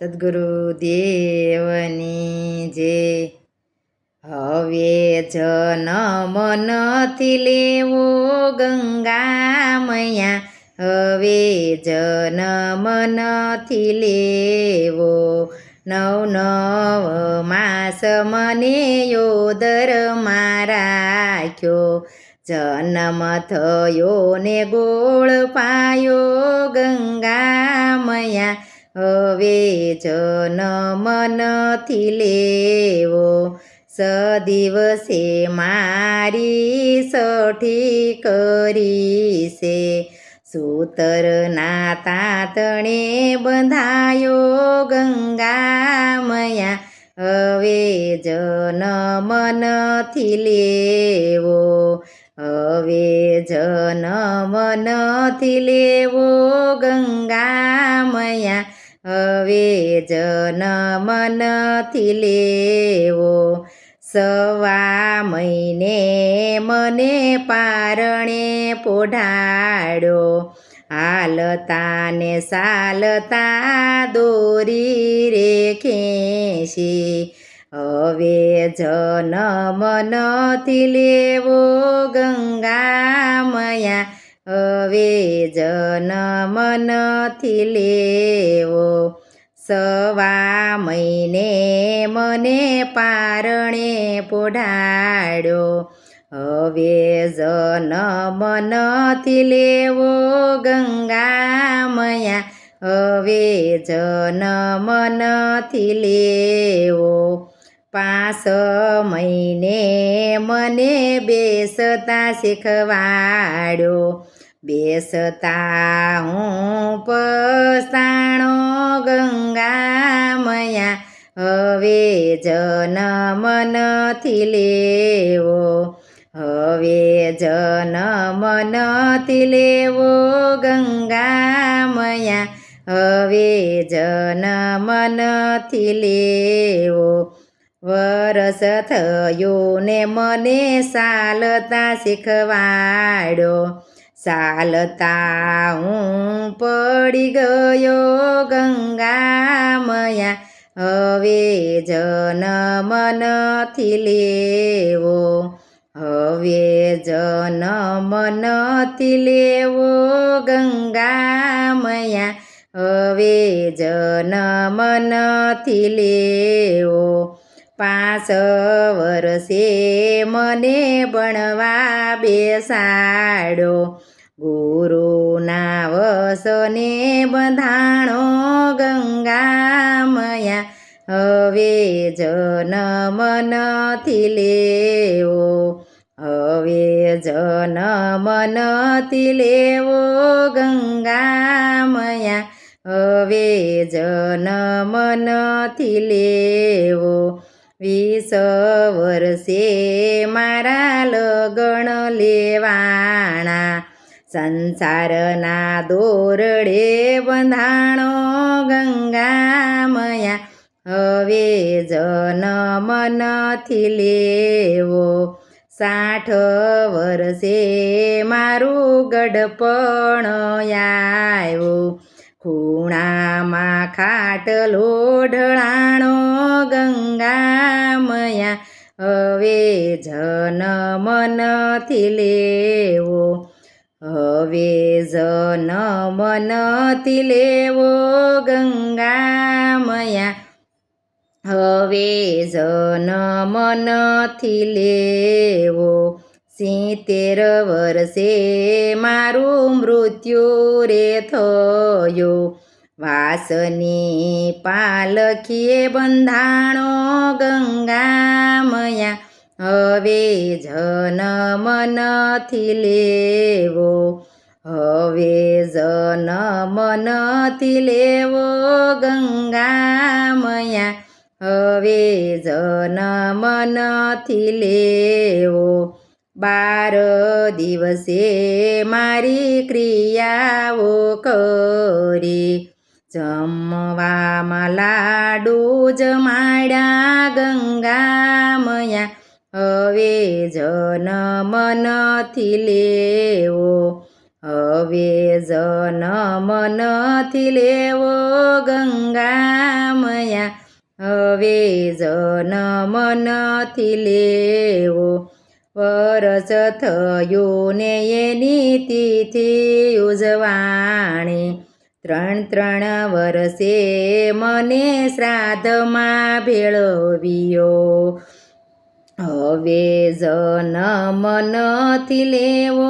સદગુરુ દેવની જે હવે જનમ નથી લેવો ગંગા મૈયા હવે જનમ નથી લેવો. નવ નવ માસ મને યોદર રાખ્યો જન્મ થયો ને ગોળ પાયો ગંગા મૈયા હવે જન્મ નથી લેવો. સદિવસે મારી સઠી કરીશે. સૂતરના તાતણે બંધાયો ગંગા મયા હવે જન્મ નથી લેવો. હવે જન્મ નથી લેવો ગંગા મયા હવે જન મનથી લેવો. સવા મહિને મને પારણે પોઢાડો. હાલતાને સાલતા દોરી રે ખેંચી હવે જન મનથી લેવો ગંગા મયા હવે જન મનથી લેવો. સવા મહિને મને પારણે પોઢાડ્યો. હવે જન મનથી લેવો ગંગા મયા હવે જન મનથી લેવો. પાંચ મહિને મને બેસતા શીખવાડ્યો બેસતા હું પસ્તાણો ગંગા મયા હવે જન્મ નથી લેવો. હવે જન્મ નથી લેવો ગંગા મયા હવે જન્મ નથી લેવો. વરસ થયો ને મને સાલતા શીખવાડ્યો. ચાલતા હું પડી ગયો ગંગા મયા હવે જન્મ નથી લેવો. હવે જન્મ નથી લેવો ગંગા મયા હવે જન્મ નથી લેવો. પાંચ વર્ષે મને ભણવા બેસાડો. ગુરુના વસને બંધાણો ગંગા મયા હવે જનમ નથી લેવો. હવે જનમ નથી લેવો ગંગા મયા હવે જનમ નથી લેવો. વીસ વર્ષે મારા લગણ લેવાણા. સંસારના દોરડે બંધાણો ગંગા મયા હવે જન નથી લેવો. સાઠ વર્ષે મારું ગડપણ આવ્યું. ખૂણામાં ખાટલો ઢળાણો ગંગા મયા હવે જન્મ નથી લેવો. હવે જન મનથી લેવો ગંગા મયા. હવે જન્મ નથી લેવો. સિત્તેર વર્ષે મારું મૃત્યુ રે થયો. વાસની પાલખીએ બંધાણો ગંગા મયા હવે જન્મ નથી લેવો, હવે જન નથી લેવો ગંગા મયા હવે જન્મ નથી લેવો. બાર દિવસે મારી ક્રિયાઓ કરી જમવામાં લાડુ જમાડ્યા ગંગા મયા હવે જન મનથી લેવો, હવે જન્મ નથી લેવો ગંગા ગંગામયા. હવે જન મનથી લેવો, વરસ થયું ને એની તિથિ ઉજવાણી. ત્રણ ત્રણ વર્ષે મને શ્રાદ્ધમાં ભેળવ્યો. હવે જનમ નથી લેવો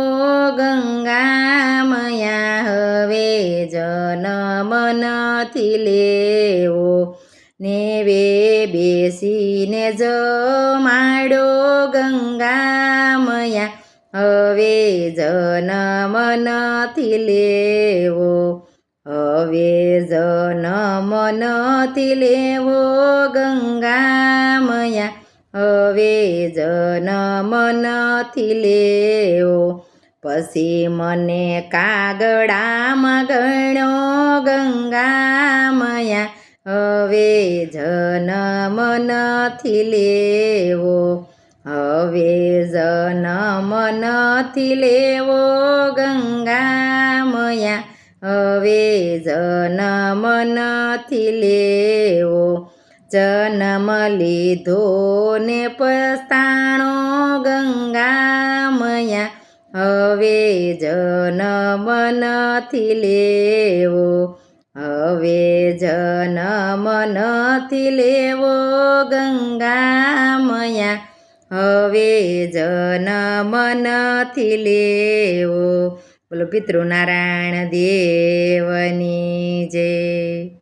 ગંગામયા. હવે જનમ નથી લેવો. નેવે બેસીને જમાડો ગંગામયા. હવે જનમ નથી લેવો. હવે જનમ નથી લેવો ગંગામયા. હવે જનમ નથી લેવો. પછી મને કાગડામાં ગણો ગંગામયા. હવે જનમ નથી લેવો. હવે જનમ નથી લેવો ગંગામયા. હવે જનમ નથી લેવો. જન્મ લીધો ને પસ્તાણો ગંગામયા. હવે જનમ નથી લેવો. હવે જનમ નથી લેવો ગંગામયા. હવે જનમ નથી લેવો. બોલો પિતૃનારાયણ દેવની જય.